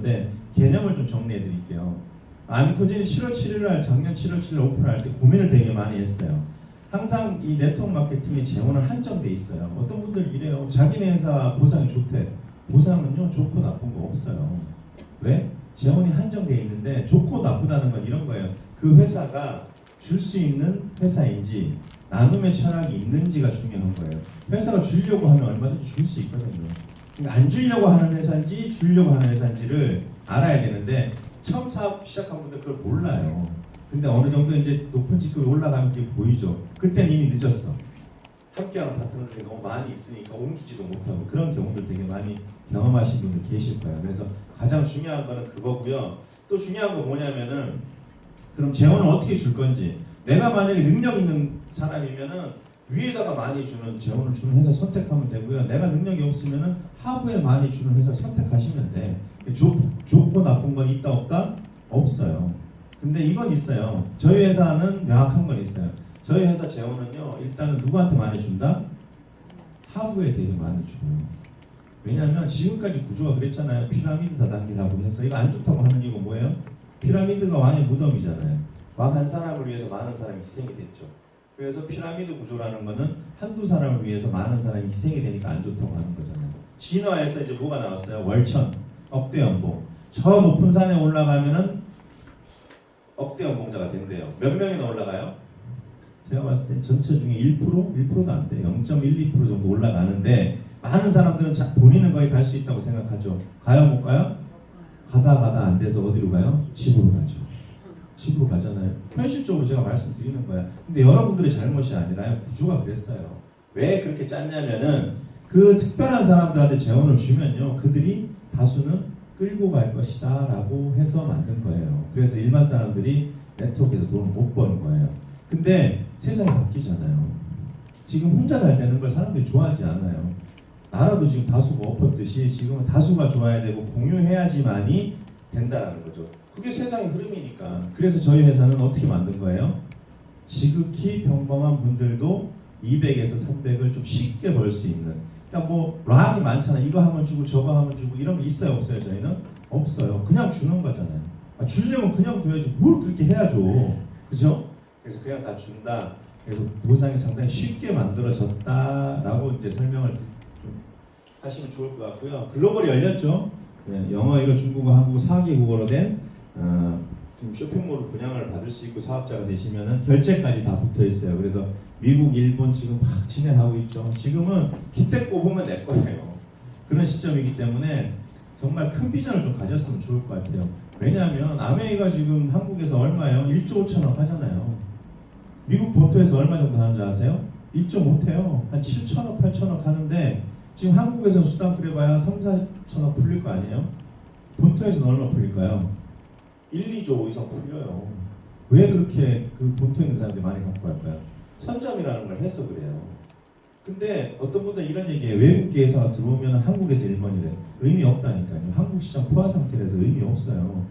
건데 개념을 좀 정리해 드릴게요. 아미코진이 7월 7일 날 작년 7월 7일 오픈할 때 고민을 되게 많이 했어요. 항상 이 네트워크 마케팅의 재원은 한정돼 있어요. 어떤 분들 이래요. 자기네 회사 보상이 좋대. 보상은요 좋고 나쁜 거 없어요. 왜? 재원이 한정돼 있는데 좋고 나쁘다는 건 이런 거예요. 그 회사가 줄 수 있는 회사인지 나눔의 철학이 있는지가 중요한 거예요. 회사가 주려고 하면 얼마든지 줄 수 있거든요. 그러니까 안 주려고 하는 회사인지 주려고 하는 회사인지를 알아야 되는데 처음 사업 시작한 분들 그걸 몰라요. 근데 어느 정도 이제 높은 직급에 올라가면 그게 보이죠. 그때는 이미 늦었어. 함께하는 파트너들이 너무 많이 있으니까 옮기지도 못하고 그런 경우들 되게 많이 경험하신 분들 계실 거예요. 그래서 가장 중요한 거는 그거고요. 또 중요한 거 뭐냐면은 그럼 재원을 어떻게 줄 건지 내가 만약에 능력 있는 사람이면은 위에다가 많이 주는 재원을 주는 회사 선택하면 되고요. 내가 능력이 없으면은 하부에 많이 주는 회사 선택하시면 돼. 좋, 좋고 나쁜 건 있다 없다 없어요. 근데 이건 있어요. 저희 회사는 명확한 건 있어요. 저희 회사 재원은요 일단은 누구한테 많이 준다? 하부에 되게 많이 줘요. 왜냐하면 지금까지 구조가 그랬잖아요. 피라미드 다단계라고 해서 이거 안 좋다고 하는 이유가 뭐예요? 피라미드가 왕의 무덤이잖아요. 왕 한 사람을 위해서 많은 사람이 희생이 됐죠. 그래서 피라미드 구조라는 거는 한두 사람을 위해서 많은 사람이 희생이 되니까 안 좋다고 하는 거잖아요. 진화에서 이제 뭐가 나왔어요? 월천, 억대 연봉. 저 높은 산에 올라가면은 억대 연봉자가 된대요. 몇 명이나 올라가요? 제가 봤을 때 전체 중에 1%? 1%도 안 돼. 0.12% 정도 올라가는데 많은 사람들은 자, 본인은 거의 갈 수 있다고 생각하죠. 가요 못 가요? 가다 가다 안 돼서 어디로 가요? 집으로 가죠. 집으로 가잖아요. 현실적으로 제가 말씀드리는 거야. 근데 여러분들의 잘못이 아니라 구조가 그랬어요. 왜 그렇게 짰냐면은 그 특별한 사람들한테 재원을 주면요. 그들이 다수는 끌고 갈 것이다 라고 해서 만든 거예요. 그래서 일반 사람들이 네트워크에서 돈을 못 버는 거예요. 근데 세상이 바뀌잖아요. 지금 혼자 잘 되는 걸 사람들이 좋아하지 않아요. 나라도 지금 다수가 엎었듯이 지금은 다수가 좋아야 되고 공유해야지만이 된다라는 거죠. 그게 세상의 흐름이니까. 그래서 저희 회사는 어떻게 만든 거예요? 지극히 평범한 분들도 200에서 300을 좀 쉽게 벌 수 있는. 그러니까 뭐 락이 많잖아. 이거 하면 주고 저거 하면 주고 이런 게 있어요, 없어요? 저희는 없어요. 그냥 주는 거잖아요. 아, 주려면 그냥 줘야지. 뭘 그렇게 해야죠. 그죠? 그래서 그냥 다 준다. 그래서 보상이 상당히 쉽게 만들어졌다라고 이제 설명을 좀 하시면 좋을 것 같고요. 글로벌이 열렸죠. 네, 영어, 일어, 중국어, 한국어 4개 국어로 된 어, 지금 쇼핑몰 분양을 받을 수 있고 사업자가 되시면은 결제까지 다 붙어 있어요. 그래서 미국, 일본 지금 막 진행하고 있죠. 지금은 기대 꼽으면 내 거예요. 그런 시점이기 때문에 정말 큰 비전을 좀 가졌으면 좋을 것 같아요. 왜냐하면 아메이가 지금 한국에서 얼마예요? 1조 5천억 하잖아요. 미국 본토에서 얼마 정도 하는지 아세요? 1.5태요. 한 7천억, 8천억 하는데 지금 한국에서 수당 그래봐야 3, 4천억 풀릴 거 아니에요? 본토에서는 얼마 풀릴까요? 1, 2조 이상 풀려요. 왜 그렇게 그 본토에 있는 사람들이 많이 갖고 갈까요? 선점이라는 걸 해서 그래요. 근데 어떤 분들 이런 얘기해요. 외국계 회사가 들어오면 한국에서 1번이래. 의미 없다니까요. 한국 시장 포화 상태라서 의미 없어요.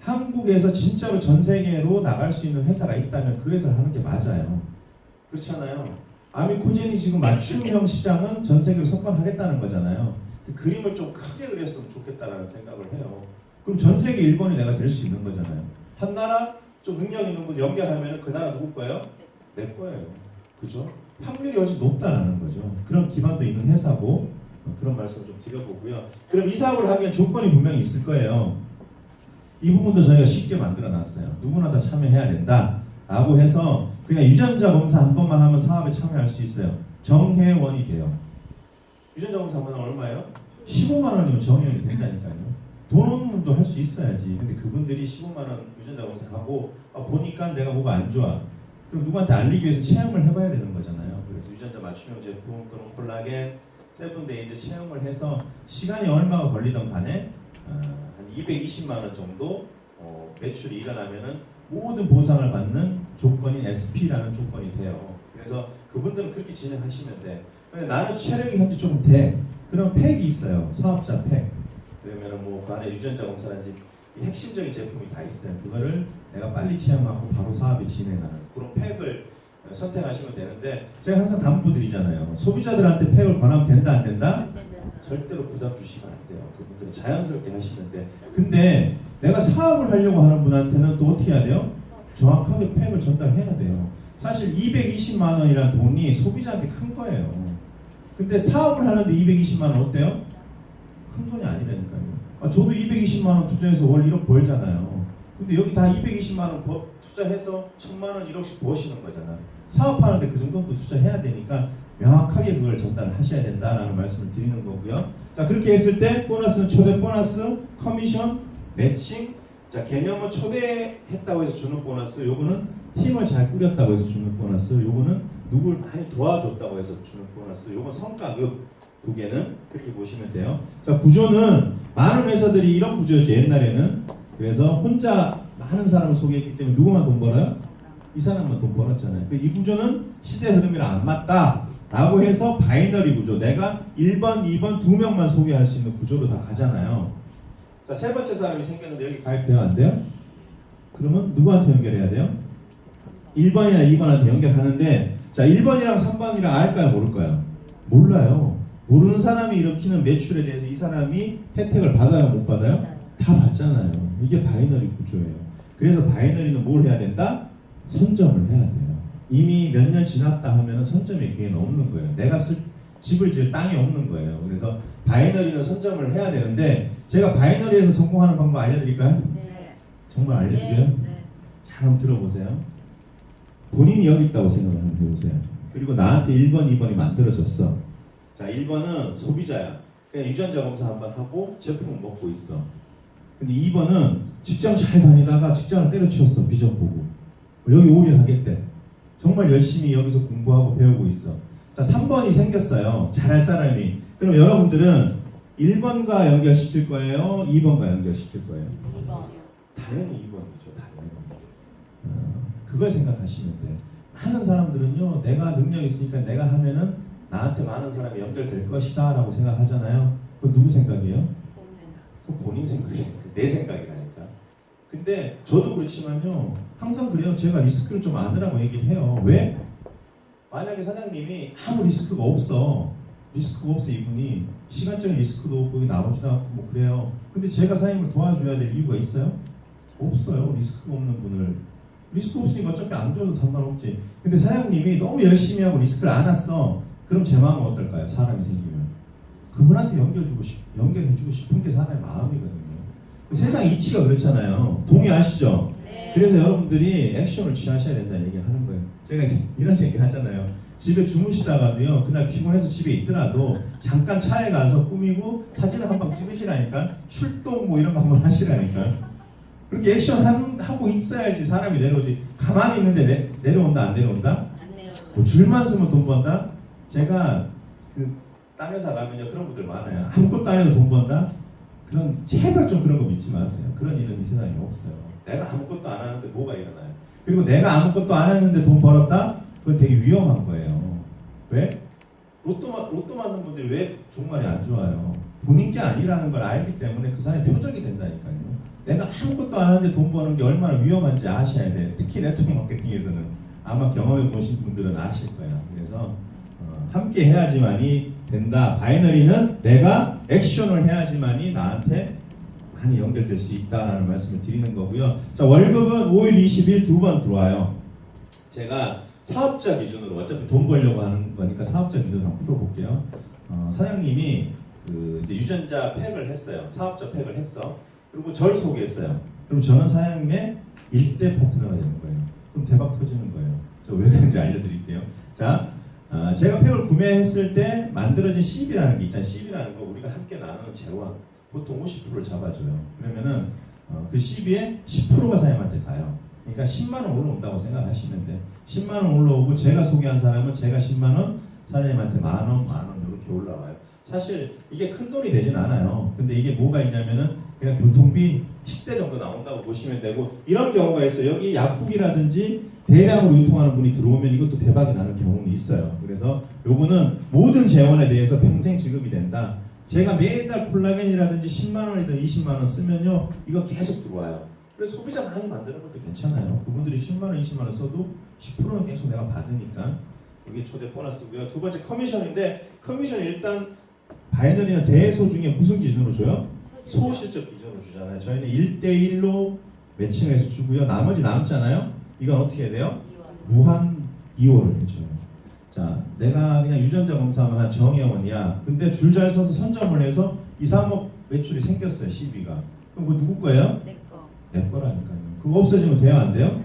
한국에서 진짜로 전 세계로 나갈 수 있는 회사가 있다면 그 회사를 하는 게 맞아요. 그렇잖아요. 아미코젠이 지금 맞춤형 시장은 전 세계로 석권하겠다는 거잖아요. 그 그림을 좀 크게 그렸으면 좋겠다라는 생각을 해요. 그럼 전 세계 일본이 내가 될 수 있는 거잖아요. 한 나라 좀 능력 있는 분 연결하면 그 나라 누구 거예요? 내 거예요. 그죠? 확률이 훨씬 높다라는 거죠. 그런 기반도 있는 회사고 어, 그런 말씀 좀 드려보고요. 그럼 이 사업을 하기엔 조건이 분명히 있을 거예요. 이 부분도 저희가 쉽게 만들어 놨어요. 누구나 다 참여해야 된다. 라고 해서 그냥 유전자 검사 한 번만 하면 사업에 참여할 수 있어요. 정회원이 돼요. 유전자 검사 한번 하면 얼마예요? 15만 원이면 정회원이 된다니까요. 돈 없는 분도 할 수 있어야지. 근데 그분들이 15만 원 유전자 검사 하고 아, 보니까 내가 뭐가 안 좋아. 그럼 누구한테 알리기 위해서 체험을 해봐야 되는 거잖아요. 그래서 유전자 맞춤형 제품 또는 콜라겐, 세븐데이즈 체험을 해서 시간이 얼마가 걸리던 간에 어, 한 220만 원 정도 어, 매출이 일어나면은 모든 보상을 받는 조건인 SP라는 조건이 돼요. 그래서 그분들은 그렇게 진행하시면 돼. 근데 나는 체력이 현재 좀 돼. 그럼 팩이 있어요. 사업자 팩. 그러면은 뭐그 안에 유전자 검사라든지 이 핵심적인 제품이 다 있어요. 그거를 내가 빨리 체험하고 바로 사업이 진행하는 그런 팩을 어, 선택하시면 되는데 제가 항상 당부 드리잖아요. 소비자들한테 팩을 권하면 된다 안 된다? 절대로 부담 주시면 안 돼요. 그분들은 자연스럽게 하시면 돼. 근데 내가 사업을 하려고 하는 분한테는 또 어떻게 해야 돼요? 정확하게 팩을 전달해야 돼요. 사실 220만 원이라는 돈이 소비자한테 큰 거예요. 근데 사업을 하는데 220만 원 어때요? 큰 돈이 아니라니까요. 아, 저도 220만 원 투자해서 월 1억 벌잖아요. 근데 여기 다 220만 원 버- 투자해서 1000만 원, 1억씩 버시는 거잖아. 사업하는데 그 정도는 또 투자해야 되니까 명확하게 그걸 전달하셔야 된다라는 말씀을 드리는 거고요. 자 그렇게 했을 때 보너스는 초대 보너스, 커미션, 매칭. 자 개념은 초대했다고 해서 주는 보너스. 요거는 팀을 잘 꾸렸다고 해서 주는 보너스. 요거는 누굴 많이 도와줬다고 해서 주는 보너스. 요건 성과급 두 개는 그렇게 보시면 돼요. 자 구조는 많은 회사들이 이런 구조였죠 옛날에는. 그래서 혼자 많은 사람을 소개했기 때문에 누구만 돈 벌어요? 이 사람만 돈 벌었잖아요. 이 구조는 시대 흐름이랑 안 맞다 라고 해서 바이너리 구조. 내가 1번, 2번 두 명만 소개할 수 있는 구조로 다 가잖아요. 자, 세 번째 사람이 생겼는데 여기 가입돼야 안 돼요? 그러면 누구한테 연결해야 돼요? 1번이나 2번한테 연결하는데 자, 1번이랑 3번이랑 알까요? 모를까요? 몰라요. 모르는 사람이 일으키는 매출에 대해서 이 사람이 혜택을 받아요? 못 받아요? 다 받잖아요. 이게 바이너리 구조예요. 그래서 바이너리는 뭘 해야 된다? 선점을 해야 돼요. 이미 몇 년 지났다 하면 선점의 기회는 없는 거예요. 내가 쓸 집을 지을 땅이 없는 거예요. 그래서 바이너리는 선점을 해야 되는데 제가 바이너리에서 성공하는 방법 알려드릴까요? 네. 정말 알려드려요? 네. 잘 한번 들어보세요. 본인이 여기 있다고 생각을 한번 해보세요. 그리고 나한테 1번, 2번이 만들어졌어. 자, 1번은 소비자야. 그냥 유전자 검사 한번 하고 제품을 먹고 있어. 근데 2번은 직장 잘 다니다가 직장을 때려치웠어. 비전 보고. 여기 오래 하겠대. 정말 열심히 여기서 공부하고 배우고 있어. 자, 3번이 생겼어요. 잘할 사람이. 그럼 여러분들은 1번과 연결시킬 거예요? 2번과 연결시킬 거예요? 이번이요. 당연히 2번이죠. 당연히. 어, 그걸 생각하시면 돼. 많은 사람들은요, 내가 능력 있으니까 내가 하면은 나한테 많은 사람이 연결될 것이다 라고 생각하잖아요. 그거 누구 생각이에요? 그 본인 생각이에요. 내 생각이라니까. 근데 저도 그렇지만요, 항상 그래요. 제가 리스크를 좀 안으라고 얘기를 해요. 왜? 만약에 사장님이 아무 리스크가 없어. 리스크가 없어, 이분이. 시간적인 리스크도 없고, 나오지도 않고, 뭐 그래요. 근데 제가 사장님을 도와줘야 될 이유가 있어요? 없어요. 리스크가 없는 분을. 리스크 없으니까 어차피 안 줘도 상관없지. 근데 사장님이 너무 열심히 하고 리스크를 안 왔어. 그럼 제 마음은 어떨까요? 사람이 생기면. 그분한테 연결주고 싶, 연결해주고 싶은 게 사람의 마음이거든요. 세상 이치가 그렇잖아요. 동의하시죠? 네. 그래서 여러분들이 액션을 취하셔야 된다는 얘기를 하는 거예요. 제가 이런 얘기 하잖아요. 집에 주무시다가도요, 그날 피곤해서 집에 있더라도 잠깐 차에 가서 꾸미고 사진을 한 방 찍으시라니까 출동 뭐 이런 거 한번 하시라니까. 그렇게 액션 하는, 하고 있어야지 사람이 내려오지. 가만히 있는데 내, 내려온다 안 내려온다? 안 내려. 뭐 줄만 쓰면 돈 번다? 제가 그 딴 회사 가면요 그런 분들 많아요. 아무것도 안 해도 돈 번다? 그런 제발 좀 그런 거 믿지 마세요. 그런 일은 이 세상에 없어요. 내가 아무것도 안 하는데 뭐가 일어나요? 그리고 내가 아무것도 안 했는데 돈 벌었다? 그건 되게 위험한 거예요. 왜? 로또, 마- 로또 맞는 분들이 왜 정말이 안 좋아요? 본인 게 아니라는 걸 알기 때문에 그 사람의 표적이 된다니까요. 내가 아무것도 안 하는데 돈 버는 게 얼마나 위험한지 아셔야 돼요. 특히 네트워크 마케팅에서는 아마 경험해 보신 분들은 아실 거예요. 그래서 어, 함께 해야지만이 된다. 바이너리는 내가 액션을 해야지만이 나한테 많이 연결될 수 있다라는 말씀을 드리는 거고요. 자 월급은 5일 20일 두 번 들어와요. 제가 사업자 기준으로 어차피 돈 벌려고 하는 거니까 사업자 기준으로 한번 풀어볼게요. 어, 사장님이 그 유전자 팩을 했어요. 사업자 팩을 했어. 그리고 절 소개했어요. 그럼 저는 사장님의 일대 파트너가 되는 거예요. 그럼 대박 터지는 거예요. 저 왜 그런지 알려드릴게요. 자, 아, 제가 팩을 구매했을 때 만들어진 CB라는 게 있잖아요. CB라는 거 우리가 함께 나누는 재원 보통 50%를 잡아줘요. 그러면은 어, 그 CB의 10%가 사장님한테 가요. 그러니까 10만 원 올라온다고 생각하시면 돼. 10만 원 올라오고 제가 소개한 사람은 제가 10만 원, 사장님한테 만 원, 만 원 이렇게 올라와요. 사실 이게 큰 돈이 되진 않아요. 근데 이게 뭐가 있냐면은 그냥 교통비 10대 정도 나온다고 보시면 되고 이런 경우가 있어요. 여기 약국이라든지 대량으로 유통하는 분이 들어오면 이것도 대박이 나는 경우는 있어요. 그래서 요거는 모든 재원에 대해서 평생 지급이 된다. 제가 매달 콜라겐이라든지 10만 원이든 20만 원 쓰면요 이거 계속 들어와요. 그래서 소비자 많이 만드는 것도 괜찮아요. 그분들이 10만 원, 20만 원 써도 10%는 계속 내가 받으니까 이게 초대 보너스고요. 두 번째 커미션인데 커미션 일단 바이너리는 대소 중에 무슨 기준으로 줘요? 소실적 기준으로 주잖아요. 저희는 1대1로 매칭해서 주고요. 나머지 남잖아요. 이건 어떻게 해야 돼요? 무한 이호를 해줘요. 자, 내가 그냥 유전자 검사하면 한 정혜원이야. 근데 줄 잘 서서 선점을 해서 2, 3억 매출이 생겼어요. 12가. 그럼 그거 누구 거예요? 내 거 내 거라니까요. 그거 없어지면 돼요? 안 돼요?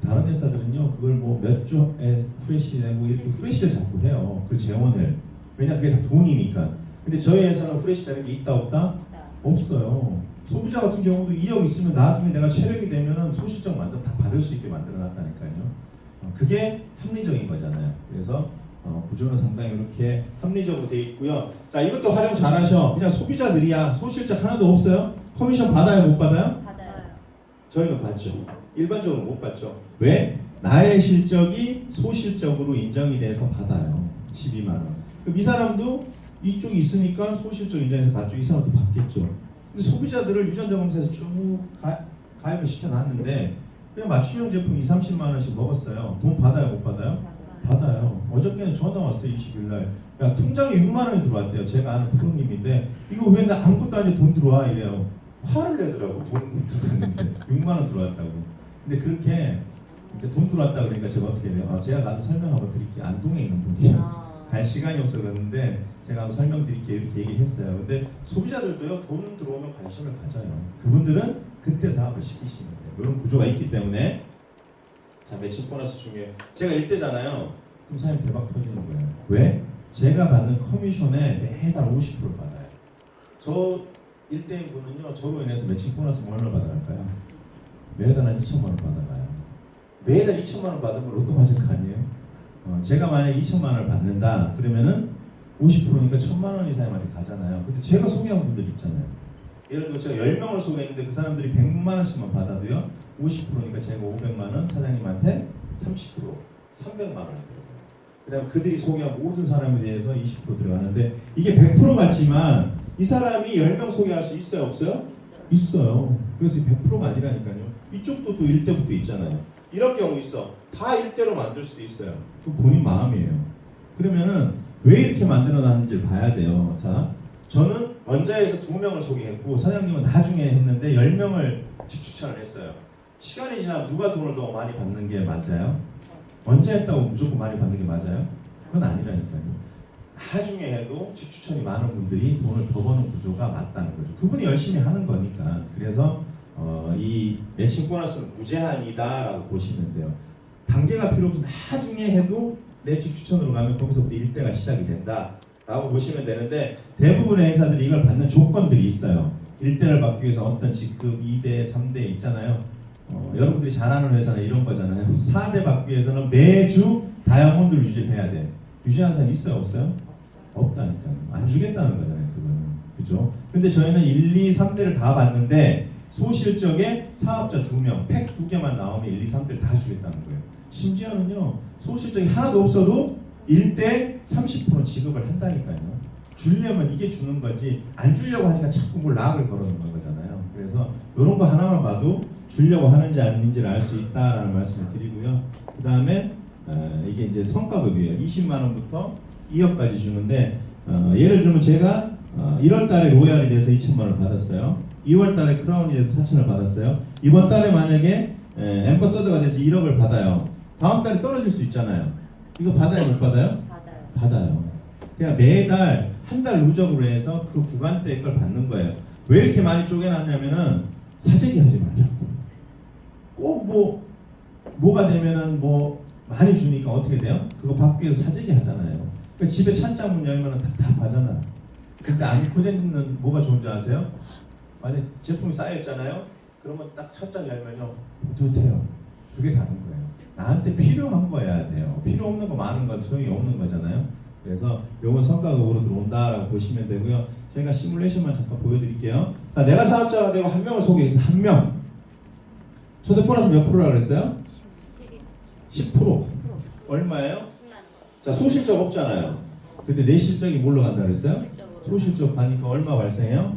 네. 다른 회사들은요 그걸 뭐몇 주에 후레쉬 내고 이렇게 후레쉬를 자꾸 해요. 그 재원을. 왜냐 그게 다 돈이니까. 근데 저희 회사는 후레쉬 되는 게 있다 없다? 나. 없어요. 소비자 같은 경우도 2억 있으면 나중에 내가 체력이 되면은 소실적 만들 다 받을 수 있게 만들어 놨다니까요. 어, 그게 합리적인 거잖아요. 그래서 어, 구조는 상당히 이렇게 합리적으로 돼 있고요. 자 이것도 활용 잘하셔. 그냥 소비자들이야. 소실적 하나도 없어요? 커미션 받아요? 못 받아요? 받아요. 저희는 받죠. 일반적으로 못 받죠. 왜? 나의 실적이 소실적으로 인정이 돼서 받아요. 12만 원. 그럼 이 사람도 이쪽이 있으니까 소실적 인정해서 받죠. 이 사람도 받겠죠. 근데 소비자들을 유전자 검사에서 쭉 가, 가입을 시켜놨는데 그냥 맞춤형 제품 2, 30만 원씩 먹었어요. 돈 받아요, 못 받아요? 받아요. 어저께는 전화 왔어요. 20일 날. 야 통장에 6만 원이 들어왔대요. 제가 아는 프로님인데 이거 왜 나 아무것도 아닌데 돈 들어와 이래요. 화를 내더라고. 돈 들어왔는데 6만 원 들어왔다고. 근데 그렇게 이제 돈 들어왔다 그러니까 제가 어떻게 해요? 아, 제가 가서 설명하고 드릴게요. 안동에 있는 분이에요. 아. 갈 시간이 없어 그러는데 제가 한번 설명드릴게요 이렇게 얘기했어요. 근데 소비자들도요 돈 들어오면 관심을 가져요. 그분들은 그때 사업을 시키시면 돼요. 이런 구조가 있기 때문에 자 매칭 보너스 중에 제가 1대잖아요. 그럼 사장님 대박 터지는 거예요. 왜? 제가 받는 커미션에 매달 50% 받아요. 저 1대인 분은요 저로 인해서 매칭 보너스 얼마 받아갈까요? 매달 한 2천만 원 받아가요. 매달 2천만 원 받으면 로또 맞을 거 아니에요? 어, 제가 만약에 2천만 원을 받는다 그러면은 50%니까 1천만 원이 사람한테 가잖아요. 근데 제가 소개한 분들 있잖아요. 예를 들어 제가 10명을 소개했는데 그 사람들이 100만 원씩만 받아도요. 50%니까 제가 500만 원 사장님한테 30% 300만 원이 들어가요. 그 다음에 그들이 소개한 모든 사람에 대해서 20% 들어가는데 이게 100% 같지만 이 사람이 10명 소개할 수 있어요, 없어요? 있어요. 있어요. 그래서 100%가 아니라니까요. 이쪽도 또 1대부터 있잖아요. 이런 경우 있어. 다 1대로 만들 수도 있어요. 그 본인 마음이에요. 그러면은 왜 이렇게 만들어 놨는지를 봐야 돼요. 자, 저는 원자에서 두 명을 소개했고 사장님은 나중에 했는데 10명을 직추천을 했어요. 시간이 지나면 누가 돈을 더 많이 받는 게 맞아요? 원자 했다고 무조건 많이 받는 게 맞아요? 그건 아니라니까요. 나중에 해도 직추천이 많은 분들이 돈을 더 버는 구조가 맞다는 거죠. 그분이 열심히 하는 거니까. 그래서 어, 이 매칭 보너스는 무제한이다라고 보시면 돼요. 단계가 필요 없어 나중에 해도 내 직추천으로 가면 거기서부터 일대가 시작이 된다라고 보시면 되는데 대부분의 회사들이 이걸 받는 조건들이 있어요. 일대를 받기 위해서 어떤 직급 2대, 3대 있잖아요. 어, 여러분들이 잘 아는 회사는 이런 거잖아요. 4대 받기 위해서는 매주 다이아몬드를 유지해야 돼. 유지하는 사람 있어요, 없어요? 없다니까. 안 주겠다는 거잖아요, 그거는. 그죠? 근데 저희는 1, 2, 3대를 다 받는데 소실적에 사업자 2명, 팩 2개만 나오면 1, 2, 3대를 다 주겠다는 거예요. 심지어는요, 소실적이 하나도 없어도 1대 30% 지급을 한다니까요. 주려면 이게 주는 거지, 안 주려고 하니까 자꾸 뭘 락을 걸어놓는 거잖아요. 그래서 이런 거 하나만 봐도 주려고 하는지 아닌지를 알 수 있다라는 말씀을 드리고요. 그 다음에 어, 이게 이제 성과급이에요. 20만 원부터 2억까지 주는데 어, 예를 들면 제가 어, 1월 달에 로얄이 돼서 2천만 원을 받았어요. 2월 달에 크라운이 돼서 4천을 받았어요. 이번 달에 만약에 에, 앰버서더가 돼서 1억을 받아요. 다음 달에 떨어질 수 있잖아요. 이거 받아요, 못 받아요? 받아요. 받아요. 그냥 매달 한 달 누적으로 해서 그 구간대의 걸 받는 거예요. 왜 이렇게 많이 쪼개놨냐면은 사재기 하지 말라고. 꼭 뭐 뭐가 되면은 뭐 많이 주니까 어떻게 돼요? 그거 받기 위해서 사재기 하잖아요. 그러니까 집에 찬장 문 열면은 답답하잖아. 근데 아미코젠은 뭐가 좋은지 아세요? 만약 제품이 쌓여있잖아요. 그러면 딱 첫 장 열면요 뿌듯해요. 그게 다른 거예요. 나한테 필요한 거여야 돼요. 필요 없는 거 많은 건 소용이 없는 거잖아요. 그래서 요건 성과급으로 들어온다라고 보시면 되고요. 제가 시뮬레이션만 잠깐 보여드릴게요. 자, 내가 사업자가 되고 한 명을 소개해서 한 명. 초대 보너스 몇 프로라 그랬어요? 10%. 얼마예요? 자, 소실적 없잖아요. 근데 내 실적이 뭘로 간다 그랬어요? 소실적 가니까 얼마 발생해요?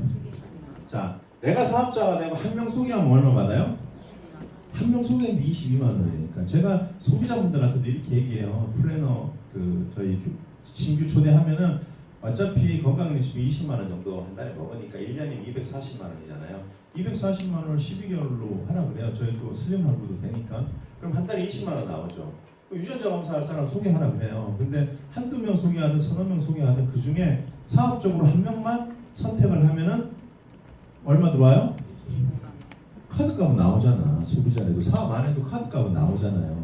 자, 내가 사업자가 되고 한 명 소개하면 얼마 받아요? 한 명 소개했는데 22만 원이니까 제가 소비자분들한테도 이렇게 얘기해요. 플래너 그 저희 교- 신규 초대하면은 어차피 건강기능식품 20만 원 정도 한 달에 먹으니까 1년이면 240만 원이잖아요. 240만 원을 12개월로 하라 그래요. 저희 또 슬림 할부도 되니까. 그럼 한 달에 20만 원 나오죠. 유전자 검사할 사람 소개하라 그래요. 근데 한두 명 소개하든 서너 명 소개하든 그 중에 사업적으로 한 명만 선택을 하면은 얼마 들어와요? 카드값은 나오잖아. 소비자에도 사업 안 해도 카드값은 나오잖아요.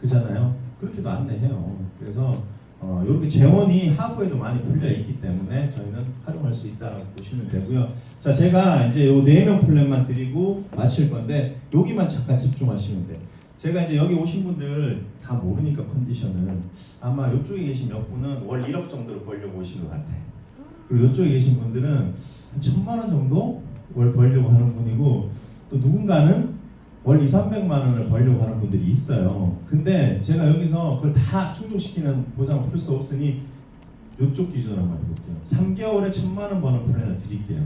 그잖아요. 그렇게도 안내해요. 그래서 어, 이렇게 재원이 하부에도 많이 풀려 있기 때문에 저희는 활용할 수 있다고 보시면 되고요. 자, 제가 이제 요 네 명 플랜만 드리고 마칠 건데 여기만 잠깐 집중하시면 돼요. 제가 이제 여기 오신 분들 다 모르니까 컨디션을 아마 이쪽에 계신 몇 분은 월 1억 정도를 벌려고 오신 것 같아요. 그리고 이쪽에 계신 분들은 한 천만 원 정도 월 벌려고 하는 분이고 또 누군가는 월 2, 300만 원을 벌려고 하는 분들이 있어요. 근데 제가 여기서 그걸 다 충족시키는 보장을 풀 수 없으니 이쪽 기준으로 한번 해볼게요. 3개월에 천만 원 버는 플랜을 드릴게요.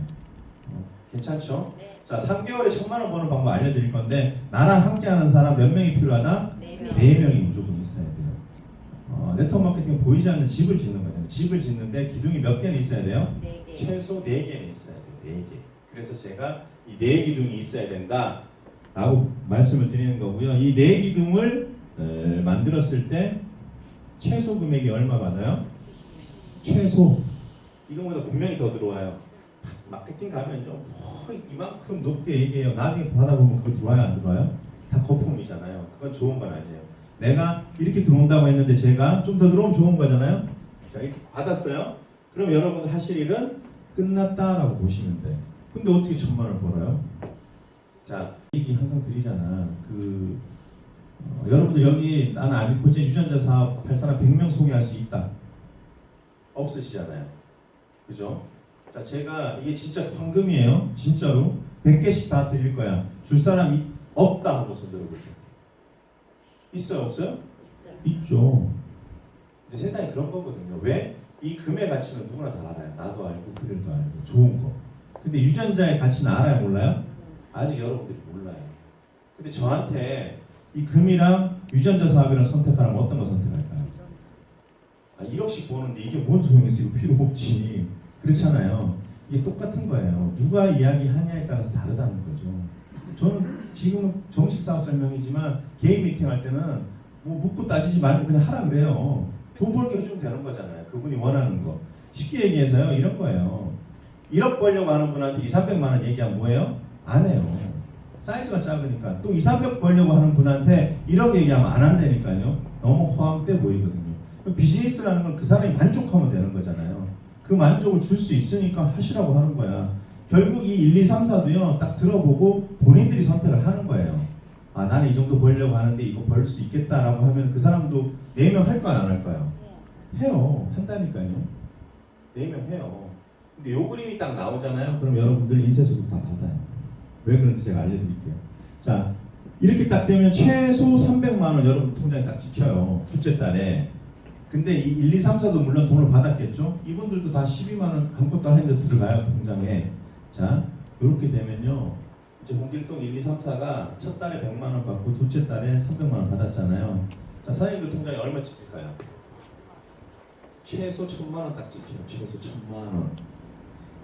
어, 괜찮죠? 네. 자, 3개월에 천만 원 버는 방법 알려드릴 건데 나랑 함께하는 사람 몇 명이 필요하다? 네 명. 네 명이 무조건 있어야 돼요. 어, 네트워크 마케팅 보이지 않는 집을 짓는 거잖아요. 집을 짓는데 기둥이 몇 개는 있어야 돼요? 네 개. 최소 4개는 있어야 돼요. 4개. 그래서 제가 이 4기둥이 있어야 된다. 라고 말씀을 드리는 거고요. 이 4기둥을 에, 만들었을 때 최소 금액이 얼마 받아요? 최소. 이거보다 분명히 더 들어와요. 마케팅 가면요. 뭐 이만큼 높게 얘기해요. 나중에 받아보면 그거 들어와요? 안 들어와요? 다 거품이잖아요. 그건 좋은 건 아니에요. 내가 이렇게 들어온다고 했는데 제가 좀 더 들어오면 좋은 거잖아요. 자, 이렇게 받았어요. 그럼 여러분들 하실 일은 끝났다라고 보시면 돼. 근데 어떻게 천만 원 벌어요? 자, 얘기 항상 드리잖아. 그 어, 여러분들 여기 나는 아미코제 유전자 사업 할 사람 100명 소개할 수 있다. 없으시잖아요. 그죠? 자, 제가 이게 진짜 황금이에요. 진짜로 100개씩 다 드릴 거야. 줄 사람이 없다 하고 손 들어보세요. 있어요, 없어요? 있어요. 있죠. 이제 세상에 그런 거거든요. 왜? 이 금의 가치는 누구나 다 알아요. 나도 알고 그들도 알고 좋은 거. 근데 유전자의 가치는 알아요, 몰라요? 아직 여러분들이 몰라요. 근데 저한테 이 금이랑 유전자 사업이랑 선택하라면 어떤 거 선택할까요? 아, 1억씩 버는데 이게 뭔 소용이 있어? 이거 필요 없지. 그렇잖아요. 이게 똑같은 거예요. 누가 이야기하냐에 따라서 다르다는 거죠. 저는 지금은 정식 사업 설명이지만 개인 미팅 할 때는 뭐 묻고 따지지 말고 그냥 하라 그래요. 돈 벌게 해주면 되는 거잖아요. 그분이 원하는 거. 쉽게 얘기해서요. 이런 거예요. 1억 벌려고 하는 분한테 2, 300만 원 얘기하면 뭐예요? 안 해요. 사이즈가 작으니까. 또 2, 300 벌려고 하는 분한테 1억 얘기하면 안 한다니까요. 너무 허황돼 보이거든요. 비즈니스라는 건 그 사람이 만족하면 되는 거잖아요. 그 만족을 줄 수 있으니까 하시라고 하는 거야. 결국 이 1, 2, 3, 4도요. 딱 들어보고 본인들이 선택을 하는 거예요. 아, 나는 이 정도 벌려고 하는데 이거 벌 수 있겠다라고 하면 그 사람도 4명 할 거야, 안할 거야? 네. 해요. 한다니까요. 4명 해요. 근데 요 그림이 딱 나오잖아요. 그럼 여러분들 인쇄소도 다 받아요. 왜 그런지 제가 알려드릴게요. 자, 이렇게 딱 되면 최소 300만 원 여러분 통장에 딱 찍혀요. 둘째 달에. 근데 이 1, 2, 3, 4도 물론 돈을 받았겠죠. 이분들도 다 12만 원 아무것도 안 했는데 들어가요 통장에. 자, 이렇게 되면요. 이제 홍길동 1, 2, 3, 4가 첫 달에 100만 원 받고 둘째 달에 300만 원 받았잖아요. 자, 사장님들 통장에 얼마 찍힐까요? 최소 천만 원 딱 찍혀요. 최소 천만 원.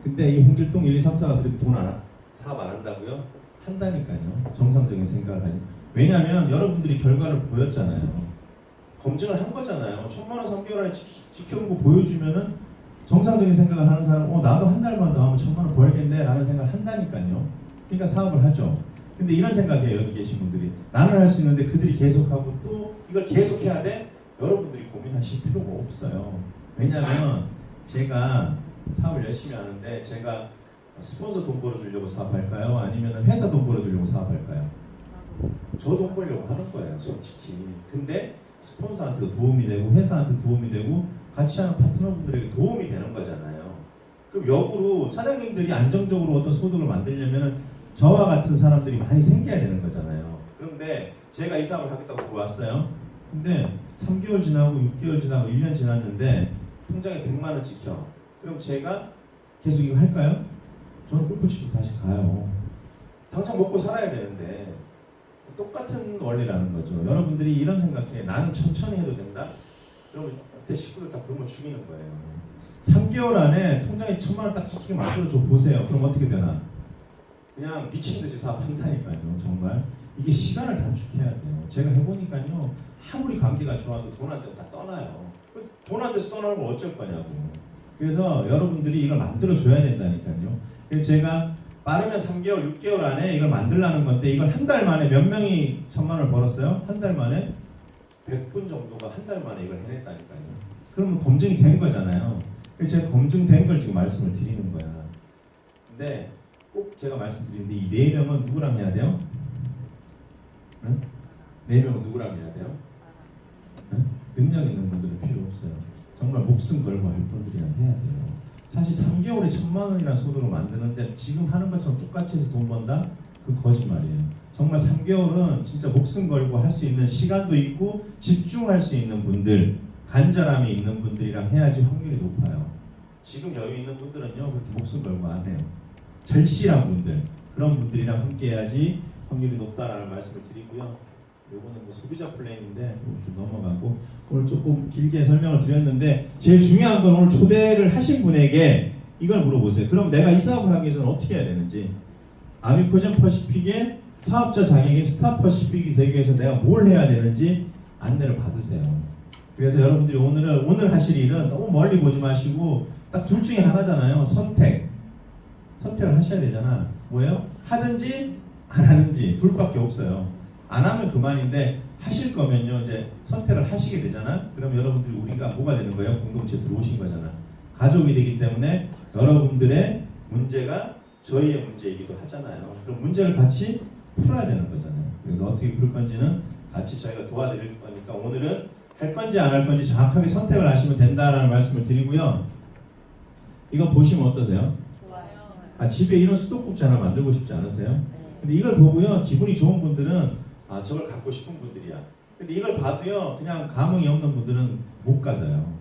근데 이 홍길동 1, 2, 3, 4가 그렇게 돈안 하, 사업 안 한다고요? 한다니까요. 정상적인 생각을 하니. 왜냐하면 여러분들이 결과를 보였잖아요. 검증을 한 거잖아요. 천만 원 3개월 안에 지- 지켜온 거 보여주면은 정상적인 생각을 하는 사람, 어 나도 한 달만 더 하면 천만 원 벌겠네 라는 생각을 한다니까요. 그러니까 사업을 하죠. 근데 이런 생각이에요 여기 계신 분들이 나는 할 수 있는데 그들이 계속하고 또 이걸 계속해야 돼? 여러분들이 고민하실 필요가 없어요. 왜냐하면 제가 사업을 열심히 하는데 제가 스폰서 돈 벌어주려고 사업할까요? 아니면 회사 돈 벌어주려고 사업할까요? 저 돈 벌려고 하는 거예요, 솔직히. 근데 스폰서한테도 도움이 되고 회사한테 도움이 되고 같이 하는 파트너분들에게 도움이 되는 거잖아요. 그럼 역으로 사장님들이 안정적으로 어떤 소득을 만들려면 저와 같은 사람들이 많이 생겨야 되는 거잖아요. 그런데 제가 이 사업을 하겠다고 들어왔어요. 근데 3개월 지나고 6개월 지나고 1년 지났는데 통장에 100만 원 찍혀. 그럼 제가 계속 이거 할까요? 저는 골프 치고 다시 가요. 당장 먹고 살아야 되는데 똑같은 원리라는 거죠. 여러분들이 이런 생각해. 나는 천천히 해도 된다? 그러면 내 식구를 다 굶어 죽이는 거예요. 3개월 안에 통장에 천만 원 딱 찍히게 만들어 줘 보세요. 그럼 어떻게 되나? 그냥 미친 듯이 사업한다니까요. 정말 이게 시간을 단축해야 돼요. 제가 해보니까요. 아무리 관계가 좋아도 돈한테 다 떠나요. 그 돈한테서 떠나면 어쩔 거냐고. 그래서 여러분들이 이걸 만들어 줘야 된다니까요. 그래서 제가 빠르면 3개월, 6개월 안에 이걸 만들라는 건데 이걸 한 달 만에 몇 명이 천만 원을 벌었어요? 한 달 만에 100분 정도가 한 달 만에 이걸 해냈다니까요. 그러면 검증이 된 거잖아요. 그래서 제가 검증된 걸 지금 말씀을 드리는 거야. 근데 꼭 제가 말씀드리는데 이 네 명은 누구랑 해야 돼요? 응? 네 명은 누구랑 해야 돼요? 응? 능력 있는 분들은 필요 없어요. 정말 목숨 걸고 할 분들이랑 해야 돼요. 사실 3개월에 천만 원이라는 소득을 만드는데 지금 하는 것처럼 똑같이 해서 돈 번다? 그 거짓말이에요. 정말 3개월은 진짜 목숨 걸고 할 수 있는 시간도 있고 집중할 수 있는 분들, 간절함이 있는 분들이랑 해야지 확률이 높아요. 지금 여유 있는 분들은요 그렇게 목숨 걸고 안 해요. 절실한 분들 그런 분들이랑 함께 해야지 확률이 높다라는 말씀을 드리고요. 요거는 뭐 소비자 좀 넘어가고 오늘 조금 길게 설명을 드렸는데 제일 중요한 건 오늘 초대를 하신 분에게 이걸 물어보세요. 그럼 내가 이 사업을 하기 위해서는 어떻게 해야 되는지 아미코젠 퍼시픽의 사업자 자격인 스타 퍼시픽이 되기 위해서 내가 뭘 해야 되는지 안내를 받으세요. 그래서 여러분들이 오늘 오늘 하실 일은 너무 멀리 보지 마시고 딱 둘 중에 하나잖아요. 선택. 선택을 하셔야 되잖아. 뭐예요? 하든지 안 하는지 둘밖에 없어요. 안 하면 그만인데 하실 거면요 이제 선택을 하시게 되잖아. 그럼 여러분들이 우리가 뭐가 되는 거예요? 공동체 들어오신 거잖아. 가족이 되기 때문에 여러분들의 문제가 저희의 문제이기도 하잖아요. 그럼 문제를 같이 풀어야 되는 거잖아요. 그래서 어떻게 풀 건지는 같이 저희가 도와드릴 거니까 오늘은 할 건지 안 할 건지 정확하게 선택을 하시면 된다라는 말씀을 드리고요. 이거 보시면 어떠세요? 좋아요. 아 집에 이런 수도꼭지 하나 만들고 싶지 않으세요? 근데 이걸 보고요 기분이 좋은 분들은 아 저걸 갖고 싶은 분들이야. 근데 이걸 봐도요 그냥 감흥이 없는 분들은 못 가져요.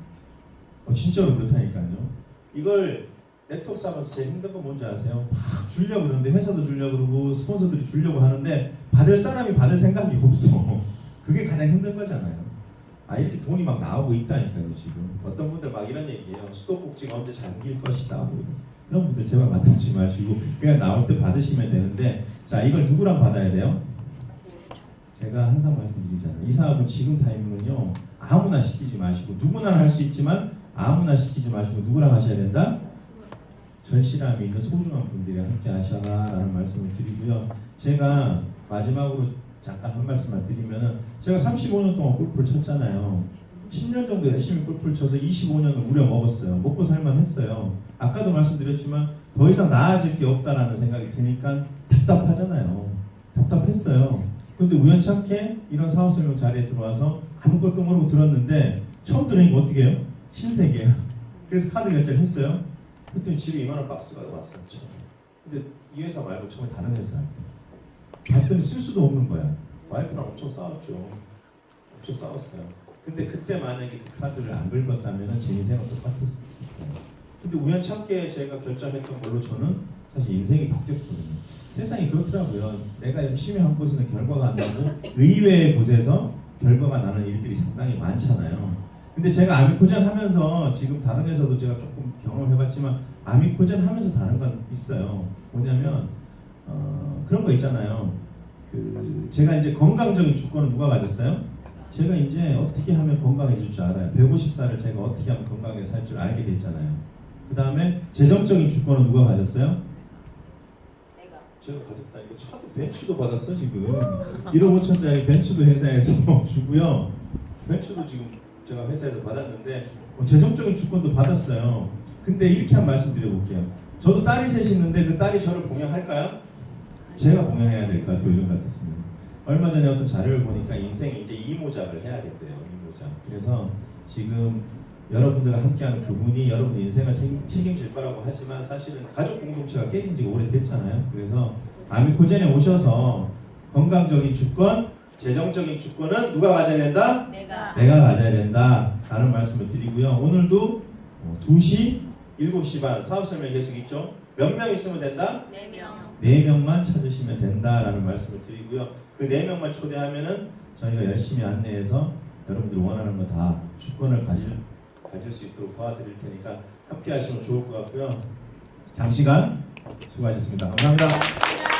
어, 진짜로 그렇다니까요. 이걸 네트워크 사업에서 제일 힘든 건 뭔지 아세요? 막 주려고 그러는데 회사도 주려고 그러고 스폰서들이 주려고 하는데 받을 사람이 받을 생각이 없어. 그게 가장 힘든 거잖아요. 아 이렇게 돈이 막 나오고 있다니까요 지금. 어떤 분들 막 이런 얘기해요. 수도꼭지가 언제 잠길 것이다. 뭐. 그런 분들 제발 만들지 마시고 그냥 나올 때 받으시면 되는데 자 이걸 누구랑 받아야 돼요? 제가 항상 말씀드리잖아요. 이 사업은 지금 타이밍은요 아무나 시키지 마시고 누구나 할 수 있지만 아무나 시키지 마시고 누구랑 하셔야 된다? 절실함이 있는 소중한 분들이랑 함께 하셔라라는 말씀을 드리고요. 제가 마지막으로 잠깐 한 말씀만 드리면은 제가 35년 동안 골프를 쳤잖아요. 10년 정도 열심히 골프를 쳐서 25년을 우려 먹었어요. 먹고 살만 했어요. 아까도 말씀드렸지만 더 이상 나아질 게 없다라는 생각이 드니까 답답하잖아요. 답답했어요. 근데 우연찮게 이런 사업 설명 자리에 들어와서 아무것도 모르고 들었는데 처음 들으니까 어떻게 해요? 신세계예요. 그래서 카드 결제를 했어요. 그랬더니 집에 2만 원 박스가 왔어요. 처음에. 근데 이 회사 말고 처음에 다른 회사한테 봤더니 쓸 수도 없는 거야. 와이프랑 엄청 싸웠죠. 엄청 싸웠어요. 근데 그때 만약에 그 카드를 안 긁었다면 제 인생은 똑같았을 수 있어요. 근데 우연찮게 제가 결정했던 걸로 저는 사실 인생이 바뀌었거든요. 세상이 그렇더라고요. 내가 열심히 한 곳에서 결과가 안 나고 의외의 곳에서 결과가 나는 일들이 상당히 많잖아요. 근데 제가 아미코젠 하면서 지금 다른 회사도 제가 조금 경험해봤지만 아미코젠 하면서 다른 건 있어요. 뭐냐면 어, 그런 거 있잖아요. 그 제가 이제 건강적인 주권을 누가 가졌어요? 제가 이제 어떻게 하면 건강해질 줄 알아요. 150살을 제가 어떻게 하면 건강하게 살 줄 알게 됐잖아요. 그 다음에 재정적인 주권은 누가 가졌어요? 제가 가졌다니까 차도 벤츠도 받았어 지금. 1억 5천짜리 벤츠도 회사에서 주고요. 벤츠도 지금 제가 회사에서 받았는데 뭐 재정적인 주권도 받았어요. 근데 이렇게 한 말씀 드려볼게요. 저도 딸이 셋이 있는데 그 딸이 저를 봉양할까요? 제가 봉양해야 될것 같아요 요즘 같았으면. 얼마 전에 어떤 자료를 보니까 인생이 이제 이모작을 해야겠어요 이모작. 그래서 지금 여러분들과 함께하는 그분이 여러분 인생을 책- 책임질 거라고 하지만 사실은 가족 공동체가 깨진 지가 오래됐잖아요. 그래서 아미코젠에 오셔서 건강적인 주권, 재정적인 주권은 누가 가져야 된다? 내가 내가 가져야 된다. 라는 말씀을 드리고요. 오늘도 어, 2시, 7시 반 사업 설명 계속 있죠? 몇 명 있으면 된다? 네 명. 4명만 찾으시면 된다라는 말씀을 드리고요. 그 4명만 초대하면은 저희가 열심히 안내해서 여러분들이 원하는 거 다 주권을 가질, 가질 수 있도록 도와드릴 테니까 함께 하시면 좋을 것 같고요. 장시간 수고하셨습니다. 감사합니다.